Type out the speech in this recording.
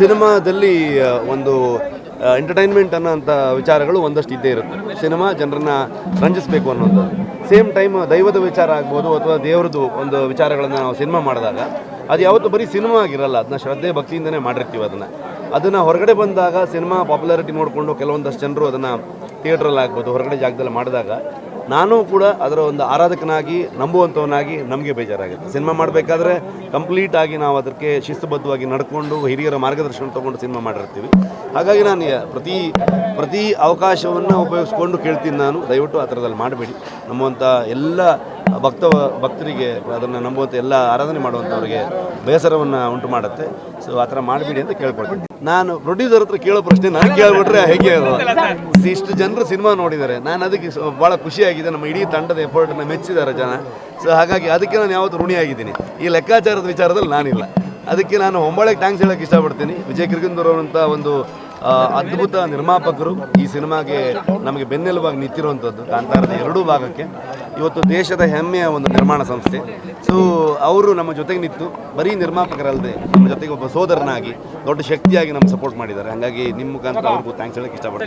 ಸಿನಿಮಾದಲ್ಲಿ ಒಂದು ಎಂಟರ್ಟೈನ್ಮೆಂಟ್ ಅನ್ನೋಂಥ ವಿಚಾರಗಳು ಒಂದಷ್ಟು ಇದ್ದೇ ಇರುತ್ತೆ. ಸಿನಿಮಾ ಜನರನ್ನ ರಂಜಿಸಬೇಕು ಅನ್ನೋದು ಸೇಮ್ ಟೈಮ್ ದೈವದ ವಿಚಾರ ಆಗ್ಬೋದು ಅಥವಾ ದೇವ್ರದ್ದು ಒಂದು ವಿಚಾರಗಳನ್ನು ನಾವು ಸಿನಿಮಾ ಮಾಡಿದಾಗ, ಅದು ಯಾವತ್ತೂ ಬರೀ ಸಿನಿಮಾ ಆಗಿರಲ್ಲ, ಅದನ್ನ ಶ್ರದ್ಧೆ ಭಕ್ತಿಯಿಂದನೇ ಮಾಡಿರ್ತೀವಿ ಅದನ್ನು. ಅದನ್ನು ಹೊರಗಡೆ ಬಂದಾಗ ಸಿನಿಮಾ ಪಾಪ್ಯುಲಾರಿಟಿ ನೋಡಿಕೊಂಡು ಕೆಲವೊಂದಷ್ಟು ಜನರು ಅದನ್ನು ಥಿಯೇಟ್ರಲ್ಲಿ ಆಗ್ಬೋದು, ಹೊರಗಡೆ ಜಾಗದಲ್ಲಿ ಮಾಡಿದಾಗ ನಾನು ಕೂಡ ಅದರ ಒಂದು ಆರಾಧಕನಾಗಿ ನಂಬುವಂಥವನಾಗಿ ನಮಗೆ ಬೇಜಾರಾಗುತ್ತೆ. ಸಿನಿಮಾ ಮಾಡಬೇಕಾದ್ರೆ ಕಂಪ್ಲೀಟ್ ಆಗಿ ನಾವು ಅದಕ್ಕೆ ಶಿಸ್ತುಬದ್ಧವಾಗಿ ನಡ್ಕೊಂಡು, ಹಿರಿಯರ ಮಾರ್ಗದರ್ಶನ ತೊಗೊಂಡು ಸಿನಿಮಾ ಮಾಡಿರ್ತೀವಿ. ಹಾಗಾಗಿ ನಾನು ಪ್ರತಿ ಪ್ರತಿ ಅವಕಾಶವನ್ನು ಉಪಯೋಗಿಸ್ಕೊಂಡು ಕೇಳ್ತೀನಿ ನಾನು. ದಯವಿಟ್ಟು ಆ ಥರದಲ್ಲಿ ಮಾಡಬೇಡಿ. ನಮ್ಮಂಥ ಎಲ್ಲ ಭಕ್ತ ಭಕ್ತರಿಗೆ ಅದನ್ನು ನಂಬುವಂಥ ಎಲ್ಲ ಆರಾಧನೆ ಮಾಡುವಂಥವ್ರಿಗೆ ಬೇಸರವನ್ನು ಉಂಟು ಮಾಡುತ್ತೆ. ಸೊ ಆ ಥರ ಮಾಡಬೇಡಿ ಅಂತ ಕೇಳ್ಕೊಳ್ತೀನಿ. ನಾನು ಪ್ರೊಡ್ಯೂಸರ್ ಹತ್ರ ಕೇಳೋ ಪ್ರಶ್ನೆ ನಾನು ಕೇಳ್ಬಿಟ್ರೆ ಹೇಗೆ ಅದು? ಇಷ್ಟು ಜನರು ಸಿನಿಮಾ ನೋಡಿದ್ದಾರೆ. ನಾನು ಅದಕ್ಕೆ ಭಾಳ ಖುಷಿಯಾಗಿದೆ. ನಮ್ಮ ಇಡೀ ತಂಡದ ಎಫರ್ಟನ್ನು ಮೆಚ್ಚಿದ್ದಾರೆ ಜನ. ಸೊ ಹಾಗಾಗಿ ಅದಕ್ಕೆ ನಾನು ಯಾವತ್ತು ಋಣಿಯಾಗಿದ್ದೀನಿ. ಈ ಲೆಕ್ಕಾಚಾರದ ವಿಚಾರದಲ್ಲಿ ನಾನಿಲ್ಲ. ಅದಕ್ಕೆ ನಾನು ಹೊಂಬಾಳೆಗೆ ಟ್ಯಾಂಕ್ಸ್ ಹೇಳೋಕ್ಕೆ ಇಷ್ಟಪಡ್ತೀನಿ. ವಿಜಯ್ ಕಿರ್ಗಂದೂರ್ ಅವರಂಥ ಒಂದು ಅದ್ಭುತ ನಿರ್ಮಾಪಕರು ಈ ಸಿನಿಮಾಗೆ ನಮಗೆ ಬೆನ್ನೆಲುಬಾಗಿ ನಿಂತಿರುವಂಥದ್ದು ಕಾಂತಾರದ ಎರಡೂ ಭಾಗಕ್ಕೆ. ಇವತ್ತು ದೇಶದ ಹೆಮ್ಮೆಯ ಒಂದು ನಿರ್ಮಾಣ ಸಂಸ್ಥೆ. ಸೊ ಅವರು ನಮ್ಮ ಜೊತೆಗೆ ನಿಂತು, ಬರೀ ನಿರ್ಮಾಪಕರಲ್ಲದೆ, ನಮ್ಮ ಜೊತೆಗೆ ಒಬ್ಬ ಸೋದರನಾಗಿ, ದೊಡ್ಡ ಶಕ್ತಿಯಾಗಿ ನಮ್ಮ ಸಪೋರ್ಟ್ ಮಾಡಿದ್ದಾರೆ. ಹಾಗಾಗಿ ನಿಮ್ಮ ಮುಖಾಂತರ ಅವ್ರಿಗೂ ಥ್ಯಾಂಕ್ಸ್ ಹೇಳಕ್ಕೆ ಇಷ್ಟಪಡ್ತೀನಿ.